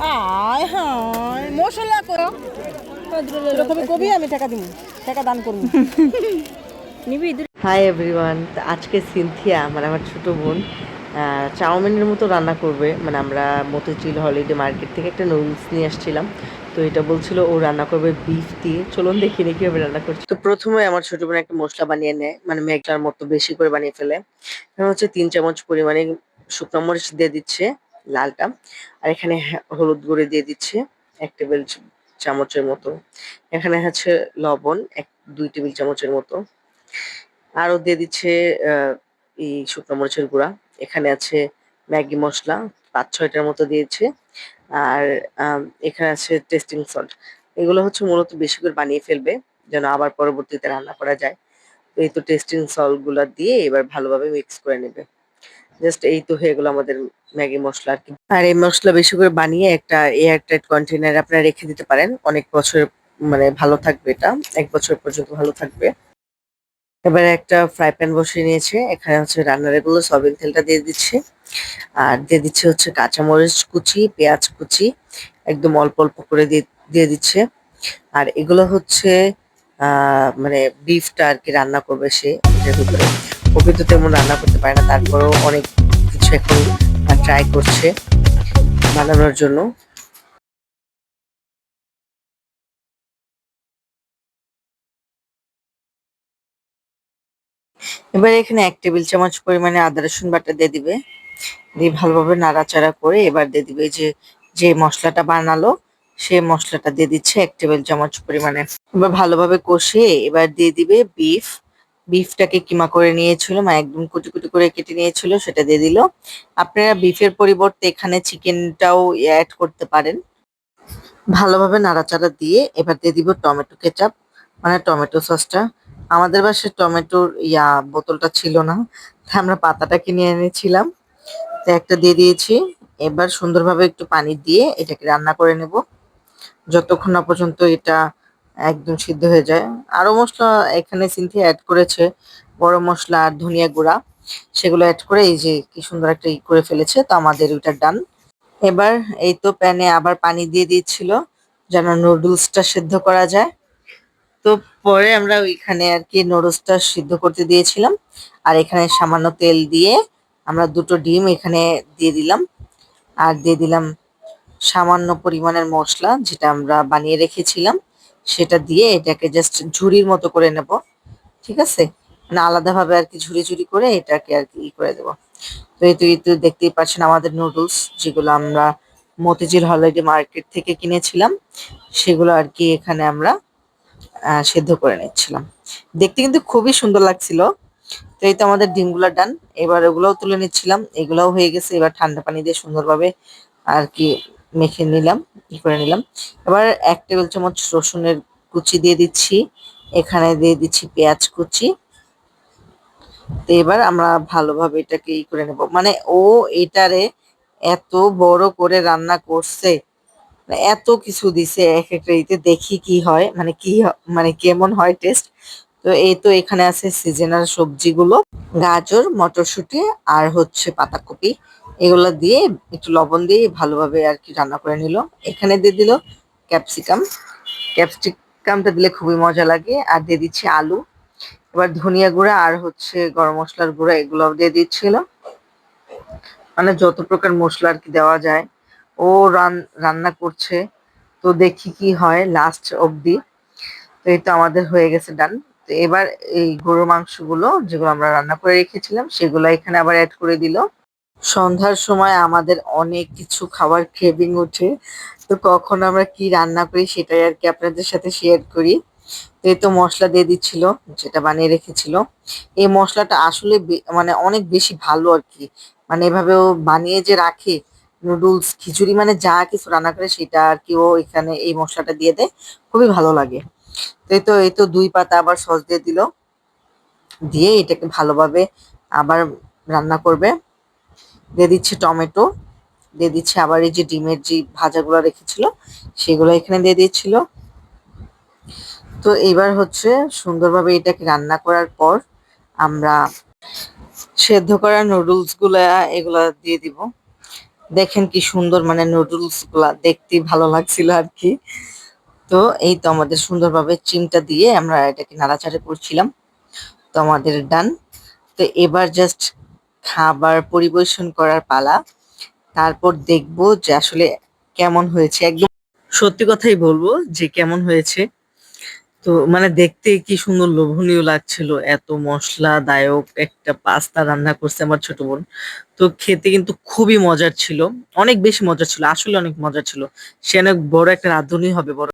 আয় হায়, মশলা করো। কবি, আমি টাকা দিব টাকা দান নিবি হাই এভরিওয়ান, আজকে সিনথিয়া মানে আমার ছোট বোন চাউমিনের মতো রান্না করবে। মানে আমরা মতিঝিল হলিডে মার্কেট থেকে একটা নুডলস নিয়ে আসছিলাম। তো এটা বলছিল ও রান্না করবে বিফ দিয়ে। চলুন দেখি নাকি কীভাবে রান্না করছে। তো প্রথমে আমার ছোট বোন একটা মশলা বানিয়ে নেয়। মানে মেঘলার মতো বেশি করে বানিয়ে ফেলে। হচ্ছে তিন চামচ পরিমাণে শুকনো মরিচ দিয়ে দিচ্ছে। লালটা। আর এখানে হলুদ গুঁড়ো দিয়ে দিচ্ছে এক টেবিল চামচের মতো। এখানে হচ্ছে লবণ, এক, দুই টেবিল চামচের মতো। আরও দিয়ে দিচ্ছে এই শুকনো মরিচের গুঁড়া। এখানে আছে ম্যাগি মশলা, পাঁচ ছয়টার মতো দিয়েছে। আর এখানে আছে টেস্টিং সল্ট। এগুলো হচ্ছে মূলত বেশি করে বানিয়ে ফেলবে, যেন আবার পরবর্তীতে রান্না করা যায়। এই তো টেস্টিং সল্টগুলা দিয়ে এবার ভালোভাবে মিক্স করে নেবে। জাস্ট এই তো হয়ে গেলো আমাদের ম্যাগি মশলা আর কি। আর এই মশলা বেশি করে বানিয়ে একটা এয়ার টাইট কন্টেনারে আপনারা রেখে দিতে পারেন। অনেক বছর মানে ভালো থাকবে এটা। এক বছর পর্যন্ত ভালো থাকবে। এবারে একটা ফ্রাই প্যান বসিয়ে নিয়েছে। এখানে হচ্ছে রান্নার এগুলো সয়াবিন তেলটা দিয়ে দিচ্ছে। আর দিয়ে দিচ্ছে হচ্ছে কাঁচামরিচ কুচি, পেঁয়াজ কুচি, একদম অল্প অল্প করে দিয়ে দিচ্ছে। আর এগুলো হচ্ছে মানে বিফটা আর কি রান্না করবে সে। ভিতরে। ও কিন্তু তেমন রান্না করতে পারে না, তারপরেও অনেক কিছু এখন ট্রাই করছে বানানোর জন্য। এবার এখানে এক টেবিল চামচ পরিমাণে আদা, রসুন বাটা দিয়ে দিবে। দিয়ে ভালোভাবে নাড়াচাড়া করে এবার দিয়ে দিবে যে যে মশলাটা বানালো, সে মশলাটা দিয়ে দিচ্ছে এক টেবিল চামচ পরিমাণে। এবার ভালোভাবে কষিয়ে এবার দিয়ে দিবে বিফ বিফটাকে কিমা করে নিয়েছিল মানে একদম কুটি কুটি করে কেটে নিয়েছিল, সেটা দিয়ে দিল। আপনারা বিফের পরিবর্তে এখানে চিকেনটাও অ্যাড করতে পারেন। ভালোভাবে নাড়াচাড়া দিয়ে এবার দিয়ে দিব টমেটো কেচাপ মানে টমেটো সসটা। আমাদের বাসায় টমেটোর ইয়া বোতলটা ছিল না, তাই আমরা পাতাটা কিনে এনেছিলাম। তো একটা দিয়ে দিয়েছি। এবার সুন্দরভাবে একটু পানি দিয়ে এটাকে রান্না করে নেব। যতক্ষণ না পর্যন্ত এটা একদম সিদ্ধ হয়ে যায়। আরও মশলা এখানে সিনথি অ্যাড করেছে গরম মশলা আর ধনিয়া গুঁড়া। সেগুলো অ্যাড করে এই যে কি সুন্দর একটা ই করে ফেলেছে, তো আমাদের ওইটা ডান এবার এই তো প্যানে আবার পানি দিয়ে দিয়েছিল যেন নুডলসটা সিদ্ধ করা যায়। তো পরে আমরা ওইখানে আর কি নুডলসটা সিদ্ধ করতে দিয়েছিলাম। আর এখানে সামান্য তেল দিয়ে আমরা দুটো ডিম এখানে দিয়ে দিলাম। আর দিয়ে দিলাম সামান্য পরিমাণের মশলা, যেটা আমরা বানিয়ে রেখেছিলাম। সেটা দিয়ে এটাকে জাস্ট ঝুড়ির মতো করে নেব, ঠিক আছে? মানে আলাদাভাবে আর কি ঝুড়ি ঝুড়ি করে এটাকে আর কি করে দেবো। তো এই তো এই তো দেখতেই পাচ্ছেন আমাদের নুডলস যেগুলো আমরা মতিঝিল হলিডে মার্কেট থেকে কিনেছিলাম, সেগুলো আর কি এখানে আমরা সেদ্ধ করে নিচ্ছিলাম। দেখতে কিন্তু খুবই সুন্দর লাগছিল। তো এই তো আমাদের ডিমগুলো ডান এবার ওগুলোও তুলে নিচ্ছিলাম। এগুলোও হয়ে গেছে। এবার ঠান্ডা পানি দিয়ে সুন্দরভাবে আর কি মেখে নিলাম, ই করে নিলাম। এবার এক টেবিল চামচ রসুনের কুচি দিয়ে দিচ্ছি। এখানে দিয়ে দিচ্ছি পেঁয়াজ কুচি। তো এবার আমরা ভালোভাবে এটাকে ই করে নেব। মানে ও এটারে এত বড় করে রান্না করছে মানে এত কিছু দিছে এক একটা ইতে, দেখি কি হয় মানে কি মানে কেমন হয় টেস্ট তো এই তো এখানে আছে সিজনাল সবজিগুলো, গাজর, মটরশুঁটি আর হচ্ছে পাতাকপি। এগুলো দিয়ে একটু লবণ দিয়ে ভালোভাবে আর কি রান্না করে নিল। এখানে দিয়ে দিল ক্যাপসিকাম। ক্যাপসিকামটা দিলে খুবই মজা লাগে। আর দিয়ে দিচ্ছে আলু। এবার ধনিয়া গুঁড়া আর হচ্ছে গরম মশলার গুঁড়া এগুলো দিয়ে দিচ্ছিল মানে যত প্রকার মশলা আর কি দেওয়া যায়। ও রান, রান্না করছে। তো দেখি কি হয় লাস্ট অবধি। তো এই তো আমাদের হয়ে গেছে ডান তো এবার এই গরুর মাংসগুলো যেগুলো আমরা রান্না করে রেখেছিলাম, সেগুলো এখানে আবার অ্যাড করে দিল। সন্ধ্যার সময় আমাদের অনেক কিছু খাবার ক্রেভিং ওঠে। তো কখন আমরা কি রান্না করি সেটাই আর কি আপনাদের সাথে শেয়ার করি। তো তো মশলা দিয়ে দিচ্ছিল, যেটা বানিয়ে রেখেছিল। এই মশলাটা আসলে মানে অনেক বেশি ভালো আর কি। মানে এভাবেও বানিয়ে যে রাখে নুডলস খিচুড়ি মানে যা কিছু রান্না করে সেটা আর কি ও এখানে এই মশলাটা দিয়ে দেয়, খুবই ভালো লাগে। তো এই তো এই তো দুই পাতা আবার সস দিয়ে দিল। দিয়ে এটাকে ভালোভাবে আবার রান্না করবে। দিয়ে দিচ্ছে টমেটো, দিয়ে দিচ্ছে আবার এই যে ডিমের যে ভাজাগুলো রেখেছিল, সেগুলো এখানে দিয়ে দিয়েছিল। তো এবার হচ্ছে সুন্দরভাবে এটাকে রান্না করার পর আমরা সেদ্ধ করা নুডলসগুলা এগুলা দিয়ে দিব। দেখেন কি সুন্দর মানে নুডলসগুলা দেখতে ভালো লাগছিল আর কি। তো এই তো আমাদের সুন্দরভাবে চিমটা দিয়ে আমরা এটাকে নাড়াচাড়া করছিলাম। তো আমাদের ডান। তো এবার জাস্ট খাবার পরিবেশন করার পালা। তারপর দেখব যে আসলে কেমন হয়েছে। একদম সত্যি কথাই বলব যে কেমন হয়েছে। তো মানে দেখতে কি সুন্দর লোভনীয় লাগছিল। এত মশলাদায়ক একটা পাস্তা রান্না করছে আমার ছোট বোন। তো খেতে কিন্তু খুবই মজার ছিল। অনেক বেশি মজার ছিল। আসলে অনেক মজার ছিল। সে অনেক বড় একটা রাঁধুনি হবে, বড়